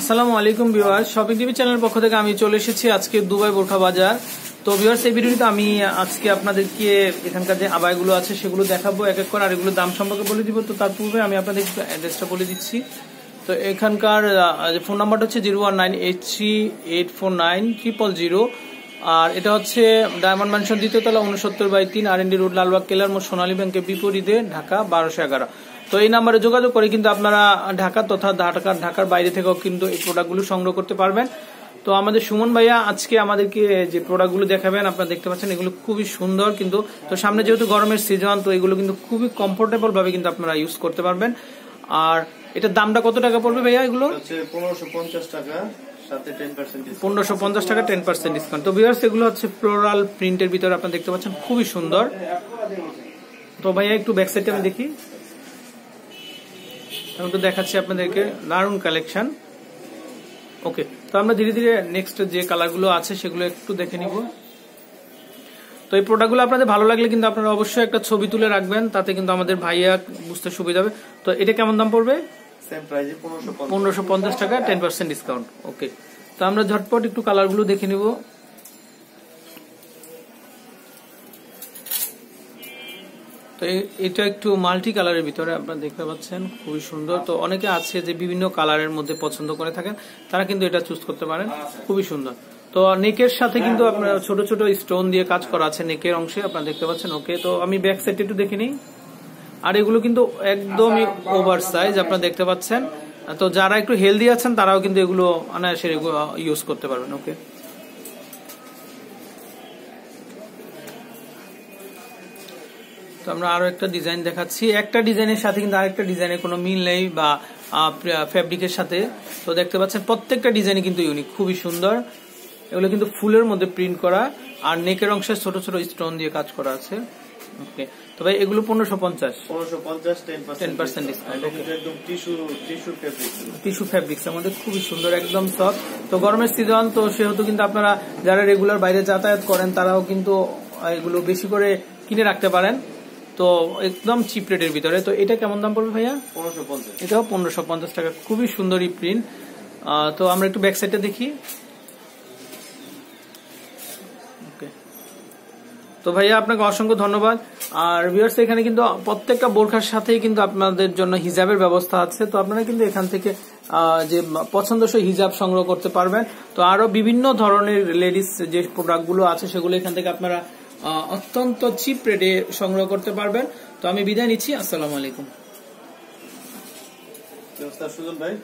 আসসালামু আলাইকুম viewers. Shopping TV চ্যানেলের পক্ষ থেকে আমি চলে এসেছি আজকে দুবাই বোরখা বাজার। তো ভিউয়ার্স, এই ভিডিওতে আমি আজকে আপনাদেরকে এখানকার যে আবাইগুলো আছে সেগুলো দেখাবো, এক এক করে, আর এগুলোর দাম সম্পর্কে বলে দিব। তো তার পূর্বে আমি আপনাদের অ্যাড্রেসটা বলে দিচ্ছি। তো এখানকার ফোন নাম্বারটা হচ্ছে zero one nine eight three eight four nine triple zero. আর এটা হচ্ছে ডায়মন্ড ম্যানশন দ্বিতীয়তলা উনসত্তর বাই তিন, আর এনডি রোড, লালবাগ, কেলার মোট সোনালী ব্যাংকের বিপরীতে, ঢাকা বারোশো এগারো। তো এই নাম্বারে যোগাযোগ করে কিন্তু আপনারা ঢাকা তথা ঢাকা ঢাকার বাইরে থেকেও কিন্তু এই প্রোডাক্টগুলো সংগ্রহ করতে পারবেন। তো আমাদের সুমন ভাইয়া আজকে আমাদেরকে যে প্রোডাক্টগুলো দেখাবেন আপনারা দেখতে পাচ্ছেন এগুলো খুবই সুন্দর কিন্তু। তো সামনে যেহেতু গরমের সিজন তো এগুলো কিন্তু খুবই কমফোর্টেবল ভাবে কিন্তু আপনারা ইউজ করতে পারবেন। আর এটার দামটা কত টাকা পড়বে ভাইয়া এগুলো? পনেরোশো পঞ্চাশ টাকা টেন পার্সেন্ট পনেরোশো পঞ্চাশ টাকা টেন পার্সেন্ট ডিসকাউন্ট তো বিয়ার্স এগুলো হচ্ছে ফ্লোরাল প্রিন্টের ভিতরে আপনারা দেখতে পাচ্ছেন খুবই সুন্দর। তো ভাইয়া একটু ব্যাক সাইডে আমি দেখি। আমি তো দেখাচ্ছি আপনাদেরকে দারুণ কালেকশন। ওকে তো আমরা ধীরে ধীরে নেক্সট যে কালারগুলো আছে সেগুলো একটু দেখে নিব। তো এই প্রোডাক্টগুলো আপনাদের ভালো লাগলে কিন্তু আপনারা অবশ্যই একটা ছবি তুলে রাখবেন তাতে কিন্তু আমাদের ভাইয়া বুঝতে সুবিধা হবে। তো এটা কেমন দাম পড়বে? পনেরোশো পঞ্চাশ। টাকা টেন পার্সেন্ট ডিসকাউন্ট ওকে তো আমরা ঝটপট একটু কালারগুলো দেখে নিব। তো এটা একটু মাল্টি কালারের ভিতরে আপনারা দেখতে পাচ্ছেন, খুবই সুন্দর। তো অনেকে আছে যে বিভিন্ন কালারের মধ্যে পছন্দ করে থাকেন, তারা কিন্তু এটা চুজ করতে পারেন, খুবই সুন্দর। তো নেকের সাথে কিন্তু আপনার ছোট ছোট স্টোন দিয়ে কাজ করা আছে নেকের অংশে, আপনারা দেখতে পাচ্ছেন ওকে তো আমি ব্যাক সাইড একটু দেখে নিই। আর এগুলো কিন্তু একদমই ওভার সাইজ আপনারা দেখতে পাচ্ছেন। তো যারা একটু হেলদি আছেন, তারাও কিন্তু এগুলো অনায়াসে ইউজ করতে পারবেন ওকে তো আমরা আরও একটা ডিজাইন দেখাচ্ছি। একটা ডিজাইনের সাথে কিন্তু আরেকটা ডিজাইনের কোনো মিল নেই বা ফ্যাব্রিকের সাথে। তো দেখতে পাচ্ছেন প্রত্যেকটা ডিজাইনই কিন্তু ইউনিক খুবই সুন্দর। এগুলো কিন্তু ফুলের মধ্যে প্রিন্ট করা আর নেকের অংশে ছোট ছোট স্টোন দিয়ে কাজ করা আছে। ওকে তো ভাই এগুলো পনেরোশো পঞ্চাশ। পনেরোশো পঞ্চাশ টেন 10% একদম tissue tissue fabric tissue fabrics আমাদের খুবই সুন্দর একদম সফট তো গরমের সিজন তো সেহেতু কিন্তু আপনারা যারা রেগুলার বাইরে যাতায়াত করেন তারাও কিন্তু এগুলো বেশি করে কিনে রাখতে পারেন। তো একদম চিপ রেটের ভিতরে। তো এটা কেমন দাম পড়বে ভাইয়া? পনেরোশো পঞ্চাশ। এটাও পনেরোশো পঞ্চাশ টাকা। খুবই সুন্দর এই প্রিন্ট তো আমরা একটু ব্যাক সাইডটা দেখি। তো ভাইয়া আপনাকে অসংখ্য ধন্যবাদ। আর ভিউয়ার্স এখানে কিন্তু প্রত্যেকটা বোরখার সাথেই কিন্তু আপনাদের জন্য হিজাবের ব্যবস্থা আছে। তো আপনারা কিন্তু এখান থেকে যে পছন্দসই হিজাব সংগ্রহ করতে পারবেন। তো আরও বিভিন্ন ধরনের লেডিস যে প্রোডাক্টগুলো আছে সেগুলো এখান থেকে আপনারা অত্যন্ত চিপ রেটে সংগ্রহ করতে পারবেন। তো আমি বিদায় নিচ্ছি। আসসালাম আলাইকুম। সুজন ভাই?